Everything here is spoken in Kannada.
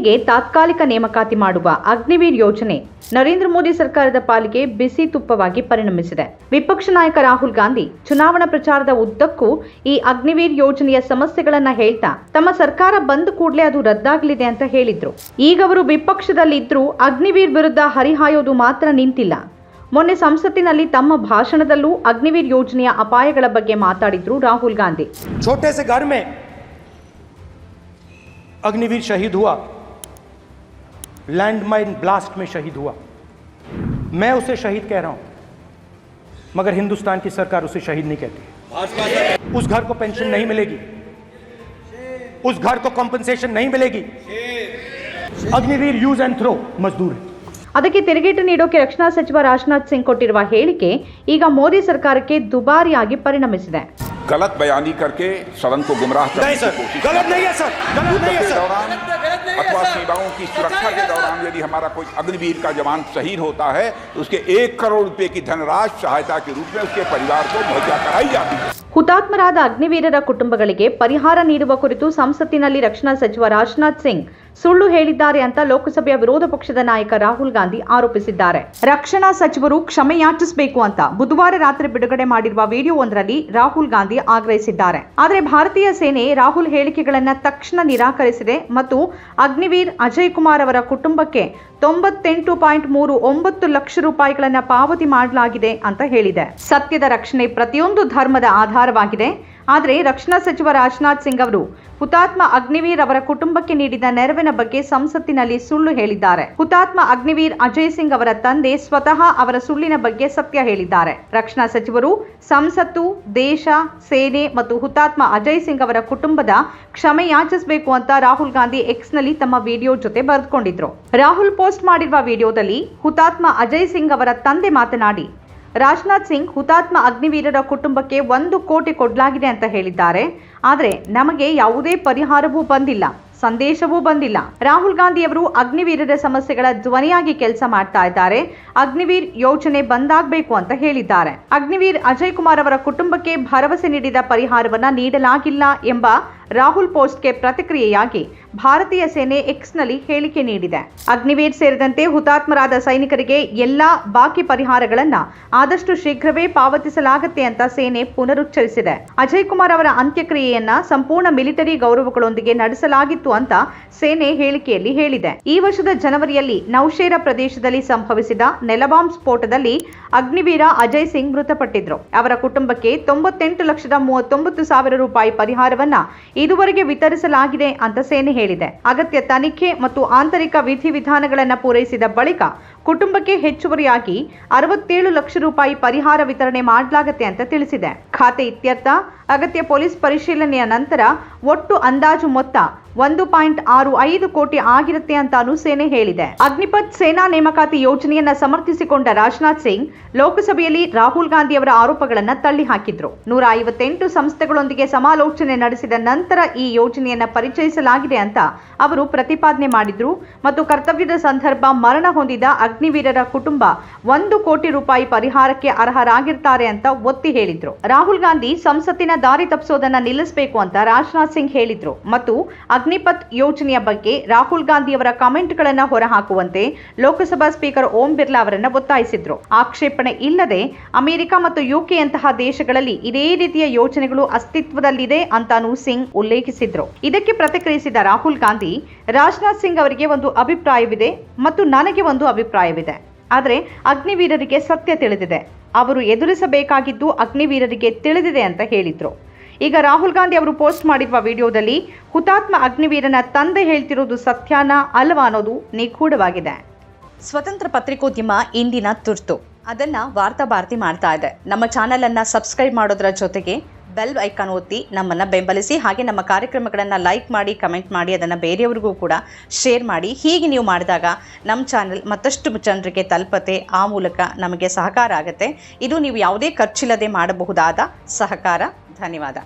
ಸೇನೆಗೆ ತಾತ್ಕಾಲಿಕ ನೇಮಕಾತಿ ಮಾಡುವ ಅಗ್ನಿವೀರ್ ಯೋಜನೆ ನರೇಂದ್ರ ಮೋದಿ ಸರ್ಕಾರದ ಪಾಲಿಗೆ ಬಿಸಿ ತುಪ್ಪವಾಗಿ ಪರಿಣಮಿಸಿದೆ ವಿಪಕ್ಷ ನಾಯಕ ರಾಹುಲ್ ಗಾಂಧಿ ಚುನಾವಣಾ ಪ್ರಚಾರದ ಉದ್ದಕ್ಕೂ ಈ ಅಗ್ನಿವೀರ್ ಯೋಜನೆಯ ಸಮಸ್ಯೆಗಳನ್ನ ಹೇಳ್ತಾ ತಮ್ಮ ಸರ್ಕಾರ ಬಂದ ಕೂಡಲೇ ಅದು ರದ್ದಾಗಲಿದೆ ಅಂತ ಹೇಳಿದ್ರು ಈಗ ಅವರು ವಿಪಕ್ಷದಲ್ಲಿದ್ರೂ ಅಗ್ನಿವೀರ್ ವಿರುದ್ಧ ಹರಿಹಾಯೋದು ಮಾತ್ರ ನಿಂತಿಲ್ಲ ಮೊನ್ನೆ ಸಂಸತ್ತಿನಲ್ಲಿ ತಮ್ಮ ಭಾಷಣದಲ್ಲೂ ಅಗ್ನಿವೀರ್ ಯೋಜನೆಯ ಅಪಾಯಗಳ ಬಗ್ಗೆ ಮಾತಾಡಿದ್ರು ರಾಹುಲ್ ಗಾಂಧಿ छोटे से घर में अग्निवीर शहीद हुआ लैंडमाइन ब्लास्ट में शहीद हुआ मैं उसे शहीद कह रहा हूं मगर हिंदुस्तान की सरकार उसे शहीद नहीं कहती उस घर को पेंशन नहीं मिलेगी उस घर को कॉम्पनसेशन नहीं मिलेगी अग्निवीर यूज एंड थ्रो मजदूर है ಅದಕ್ಕೆ ತಿರುಗೇಟು ನೀಡೋಕೆ ರಕ್ಷಣಾ ಸಚಿವ ರಾಜನಾಥ್ ಸಿಂಗ್ ಕೊಟ್ಟಿರುವ ಹೇಳಿಕೆ ಈಗ ಮೋದಿ ಸರ್ಕಾರಕ್ಕೆ ದುಬಾರಿಯಾಗಿ ಪರಿಣಮಿಸಿದೆ गलत बयानी करके सदन को गुमराह करने नहीं की सर कोशिश गलत नहीं है सर गलत युद्ध नहीं है के सर दौरान अथवा सीमाओं की सुरक्षा के दौरान यदि हमारा कोई अग्निवीर का जवान शहीद होता है तो उसके एक करोड़ रुपए की धनराशि सहायता के रूप में उसके परिवार को मुहैया कराई जाती है ಹುತಾತ್ಮರಾದ ಅಗ್ನಿವೀರರ ಕುಟುಂಬಗಳಿಗೆ ಪರಿಹಾರ ನೀಡುವ ಕುರಿತು ಸಂಸತ್ತಿನಲ್ಲಿ ರಕ್ಷಣಾ ಸಚಿವ ರಾಜನಾಥ್ ಸಿಂಗ್ ಸುಳ್ಳು ಹೇಳಿದ್ದಾರೆ ಅಂತ ಲೋಕಸಭೆಯ ವಿರೋಧ ಪಕ್ಷದ ನಾಯಕ ರಾಹುಲ್ ಗಾಂಧಿ ಆರೋಪಿಸಿದ್ದಾರೆ. ರಕ್ಷಣಾ ಸಚಿವರು ಕ್ಷಮೆ ಯಾಚಿಸಬೇಕು ಅಂತ ಬುಧವಾರ ರಾತ್ರಿ ಬಿಡುಗಡೆ ಮಾಡಿರುವ ವಿಡಿಯೋವೊಂದರಲ್ಲಿ ರಾಹುಲ್ ಗಾಂಧಿ ಆಗ್ರಹಿಸಿದ್ದಾರೆ. ಆದರೆ ಭಾರತೀಯ ಸೇನೆ ರಾಹುಲ್ ಹೇಳಿಕೆಗಳನ್ನ ತಕ್ಷಣ ನಿರಾಕರಿಸಿದೆ ಮತ್ತು ಅಗ್ನಿವೀರ್ ಅಜಯ್ ಕುಮಾರ್ ಅವರ ಕುಟುಂಬಕ್ಕೆ ತೊಂಬತ್ತೆಂಟು ಪಾಯಿಂಟ್ ಮೂರು ಒಂಬತ್ತು ಲಕ್ಷ ರೂಪಾಯಿಗಳನ್ನ ಪಾವತಿ ಮಾಡಲಾಗಿದೆ ಅಂತ ಹೇಳಿದೆ. ಸತ್ಯದ ರಕ್ಷಣೆ ಪ್ರತಿಯೊಂದು ಧರ್ಮದ ಆಧಾರವಾಗಿದೆ. ಆದರೆ ರಕ್ಷಣಾ ಸಚಿವ ರಾಜನಾಥ್ ಸಿಂಗ್ ಅವರು ಹುತಾತ್ಮ ಅಗ್ನಿವೀರ್ ಅವರ ಕುಟುಂಬಕ್ಕೆ ನೀಡಿದ ನೆರವಿನ ಬಗ್ಗೆ ಸಂಸತ್ತಿನಲ್ಲಿ ಸುಳ್ಳು ಹೇಳಿದ್ದಾರೆ. ಹುತಾತ್ಮ ಅಗ್ನಿವೀರ್ ಅಜಯ್ ಸಿಂಗ್ ಅವರ ತಂದೆ ಸ್ವತಃ ಅವರ ಸುಳ್ಳಿನ ಬಗ್ಗೆ ಸತ್ಯ ಹೇಳಿದ್ದಾರೆ. ರಕ್ಷಣಾ ಸಚಿವರು ಸಂಸತ್ತು, ದೇಶ, ಸೇನೆ ಮತ್ತು ಹುತಾತ್ಮ ಅಜಯ್ ಸಿಂಗ್ ಅವರ ಕುಟುಂಬದ ಕ್ಷಮೆ ಯಾಚಿಸಬೇಕು ಅಂತ ರಾಹುಲ್ ಗಾಂಧಿ ಎಕ್ಸ್ನಲ್ಲಿ ತಮ್ಮ ವಿಡಿಯೋ ಜೊತೆ ಬರೆದುಕೊಂಡಿದ್ರು. ರಾಹುಲ್ ಪೋಸ್ಟ್ ಮಾಡಿರುವ ವಿಡಿಯೋದಲ್ಲಿ ಹುತಾತ್ಮ ಅಜಯ್ ಸಿಂಗ್ ಅವರ ತಂದೆ ಮಾತನಾಡಿ ರಾಜನಾಥ್ ಸಿಂಗ್ ಹುತಾತ್ಮ ಅಗ್ನಿವೀರರ ಕುಟುಂಬಕ್ಕೆ ಒಂದು ಕೋಟಿ ಕೊಡಲಾಗಿದೆ ಅಂತ ಹೇಳಿದ್ದಾರೆ. ಆದರೆ ನಮಗೆ ಯಾವುದೇ ಪರಿಹಾರವೂ ಬಂದಿಲ್ಲ. ಸಂದೇಶವೂ ಬಂದಿಲ್ಲ. ರಾಹುಲ್ ಗಾಂಧಿ ಅವರು ಅಗ್ನಿವೀರರ ಸಮಸ್ಯೆಗಳ ಧ್ವನಿಯಾಗಿ ಕೆಲಸ ಮಾಡ್ತಾ ಇದ್ದಾರೆ. ಅಗ್ನಿವೀರ್ ಯೋಜನೆ ಬಂದಾಗಬೇಕು ಅಂತ ಹೇಳಿದ್ದಾರೆ. ಅಗ್ನಿವೀರ್ ಅಜಯ್ ಕುಮಾರ್ ಅವರ ಕುಟುಂಬಕ್ಕೆ ಭರವಸೆ ನೀಡಿದ ಪರಿಹಾರವನ್ನ ನೀಡಲಾಗಿಲ್ಲ ಎಂಬ ರಾಹುಲ್ ಪೋಸ್ಟ್ಗೆ ಪ್ರತಿಕ್ರಿಯೆಯಾಗಿ ಭಾರತೀಯ ಸೇನೆ ಎಕ್ಸ್ನಲ್ಲಿ ಹೇಳಿಕೆ ನೀಡಿದೆ. ಅಗ್ನಿವೀರ್ ಸೇರಿದಂತೆ ಹುತಾತ್ಮರಾದ ಸೈನಿಕರಿಗೆ ಎಲ್ಲಾ ಬಾಕಿ ಪರಿಹಾರಗಳನ್ನ ಆದಷ್ಟು ಶೀಘ್ರವೇ ಪಾವತಿಸಲಾಗುತ್ತೆ ಅಂತ ಸೇನೆ ಪುನರುಚ್ಚರಿಸಿದೆ. ಅಜಯ್ ಕುಮಾರ್ ಅವರ ಅಂತ್ಯಕ್ರಿಯೆಯನ್ನ ಸಂಪೂರ್ಣ ಮಿಲಿಟರಿ ಗೌರವಗಳೊಂದಿಗೆ ನಡೆಸಲಾಗಿತ್ತು ಅಂತ ಸೇನೆ ಹೇಳಿಕೆಯಲ್ಲಿ ಹೇಳಿದೆ. ಈ ವರ್ಷದ ಜನವರಿಯಲ್ಲಿ ನೌಶೇರ ಪ್ರದೇಶದಲ್ಲಿ ಸಂಭವಿಸಿದ ನೆಲಬಾಂಬ್ ಸ್ಫೋಟದಲ್ಲಿ ಅಗ್ನಿವೀರ ಅಜಯ್ ಸಿಂಗ್ ಮೃತಪಟ್ಟಿದ್ರು. ಅವರ ಕುಟುಂಬಕ್ಕೆ ತೊಂಬತ್ತೆಂಟು ಲಕ್ಷದ ಮೂವತ್ತೊಂಬತ್ತು ಸಾವಿರ ರೂಪಾಯಿ ಪರಿಹಾರವನ್ನ ಇದುವರೆಗೆ ವಿತರಿಸಲಾಗಿದೆ ಅಂತ ಸೇನೆ ಹೇಳಿದೆ. ಅಗತ್ಯ ತನಿಖೆ ಮತ್ತು ಆಂತರಿಕ ವಿಧಿವಿಧಾನಗಳನ್ನು ಪೂರೈಸಿದ ಬಳಿಕ ಕುಟುಂಬಕ್ಕೆ ಹೆಚ್ಚುವರಿಯಾಗಿ ಅರವತ್ತೇಳು ಲಕ್ಷ ರೂಪಾಯಿ ಪರಿಹಾರ ವಿತರಣೆ ಮಾಡಲಾಗುತ್ತೆ ಅಂತ ತಿಳಿಸಿದೆ. ಖಾತೆ ಇತ್ಯರ್ಥ, ಅಗತ್ಯ ಪೊಲೀಸ್ ಪರಿಶೀಲನೆಯ ನಂತರ ಒಟ್ಟು ಅಂದಾಜು ಮೊತ್ತ ಒಂದು ಪಾಯಿಂಟ್ ಆರು ಐದು ಕೋಟಿ ಆಗಿರುತ್ತೆ ಅಂತಾನೂ ಸೇನೆ ಹೇಳಿದೆ. ಅಗ್ನಿಪಥ್ ಸೇನಾ ನೇಮಕಾತಿ ಯೋಜನೆಯನ್ನ ಸಮರ್ಥಿಸಿಕೊಂಡ ರಾಜನಾಥ್ ಸಿಂಗ್ ಲೋಕಸಭೆಯಲ್ಲಿ ರಾಹುಲ್ ಗಾಂಧಿ ಅವರ ಆರೋಪಗಳನ್ನ ತಳ್ಳಿ ಹಾಕಿದ್ರು. ನೂರ ಐವತ್ತೆಂಟು ಸಂಸ್ಥೆಗಳೊಂದಿಗೆ ಸಮಾಲೋಚನೆ ನಡೆಸಿದ ನಂತರ ಈ ಯೋಜನೆಯನ್ನ ಪರಿಚಯಿಸಲಾಗಿದೆ ಅಂತ ಅವರು ಪ್ರತಿಪಾದನೆ ಮಾಡಿದ್ರು ಮತ್ತು ಕರ್ತವ್ಯದ ಸಂದರ್ಭ ಮರಣ ಹೊಂದಿದ ಅಗ್ನಿವೀರರ ಕುಟುಂಬ ಒಂದು ಕೋಟಿ ರೂಪಾಯಿ ಪರಿಹಾರಕ್ಕೆ ಅರ್ಹರಾಗಿರ್ತಾರೆ ಅಂತ ಒತ್ತಿ ಹೇಳಿದ್ರು. ರಾಹುಲ್ ಗಾಂಧಿ ಸಂಸತ್ತಿನ ದಾರಿ ತಪ್ಪಿಸೋದನ್ನ ನಿಲ್ಲಿಸಬೇಕು ಅಂತ ರಾಜನಾಥ್ ಸಿಂಗ್ ಹೇಳಿದ್ರು. ಮತ್ತು ಅಗ್ನಿಪಥ್ ಯೋಜನೆಯ ಬಗ್ಗೆ ರಾಹುಲ್ ಗಾಂಧಿ ಅವರ ಕಾಮೆಂಟ್ಗಳನ್ನ ಹೊರಹಾಕುವಂತೆ ಲೋಕಸಭಾ ಸ್ಪೀಕರ್ ಓಂ ಬಿರ್ಲಾ ಅವರನ್ನು ಒತ್ತಾಯಿಸಿದ್ರು. ಆಕ್ಷೇಪಣೆ ಇಲ್ಲದೆ ಅಮೆರಿಕ ಮತ್ತು ಯುಕೆಯಂತಹ ದೇಶಗಳಲ್ಲಿ ಇದೇ ರೀತಿಯ ಯೋಜನೆಗಳು ಅಸ್ತಿತ್ವದಲ್ಲಿದೆ ಅಂತಾನೂ ಸಿಂಗ್ ಉಲ್ಲೇಖಿಸಿದ್ರು. ಇದಕ್ಕೆ ಪ್ರತಿಕ್ರಿಯಿಸಿದ ರಾಹುಲ್ ಗಾಂಧಿ, ರಾಜನಾಥ್ ಸಿಂಗ್ ಅವರಿಗೆ ಒಂದು ಅಭಿಪ್ರಾಯವಿದೆ ಮತ್ತು ನನಗೆ ಒಂದು ಅಭಿಪ್ರಾಯವಿದೆ. ಆದರೆ ಅಗ್ನಿವೀರರಿಗೆ ಸತ್ಯ ತಿಳಿದಿದೆ. ಅವರು ಎದುರಿಸಬೇಕಾಗಿದ್ದು ಅಗ್ನಿವೀರರಿಗೆ ತಿಳಿದಿದೆ ಅಂತ ಹೇಳಿದ್ರು. ಈಗ ರಾಹುಲ್ ಗಾಂಧಿ ಅವರು ಪೋಸ್ಟ್ ಮಾಡಿರುವ ವಿಡಿಯೋದಲ್ಲಿ ಹುತಾತ್ಮ ಅಗ್ನಿವೀರನ ತಂದೆ ಹೇಳ್ತಿರೋದು ಸತ್ಯಾನ ಅಲ್ವಾ ಅನ್ನೋದು ನಿಗೂಢವಾಗಿದೆ. ಸ್ವತಂತ್ರ ಪತ್ರಿಕೋದ್ಯಮ ಇಂದಿನ ತುರ್ತು. ಅದನ್ನ ವಾರ್ತಾ ಭಾರತಿ ಮಾಡ್ತಾ ಇದೆ. ನಮ್ಮ ಚಾನೆಲ್ ಅನ್ನ ಸಬ್ಸ್ಕ್ರೈಬ್ ಮಾಡೋದ್ರ ಜೊತೆಗೆ ಬೆಲ್ ಐಕಾನ್ ಒತ್ತಿ ನಮ್ಮನ್ನ ಬೆಂಬಲಿಸಿ ಹಾಗೆ ನಮ್ಮ ಕಾರ್ಯಕ್ರಮಗಳನ್ನು ಲೈಕ್ ಮಾಡಿ, ಕಮೆಂಟ್ ಮಾಡಿ, ಅದನ್ನು ಬೇರೆಯವ್ರಿಗೂ ಕೂಡ ಶೇರ್ ಮಾಡಿ. ಹೀಗೆ ನೀವು ಮಾಡಿದಾಗ ನಮ್ಮ ಚಾನೆಲ್ ಮತ್ತಷ್ಟು ಜನರಿಗೆ ತಲುಪತೆ ಆ ಮೂಲಕ ನಮಗೆ ಸಹಕಾರ ಆಗುತ್ತೆ. ಇದು ನೀವು ಯಾವುದೇ ಖರ್ಚಿಲ್ಲದೆ ಮಾಡಬಹುದಾದ ಸಹಕಾರ. ಧನ್ಯವಾದ.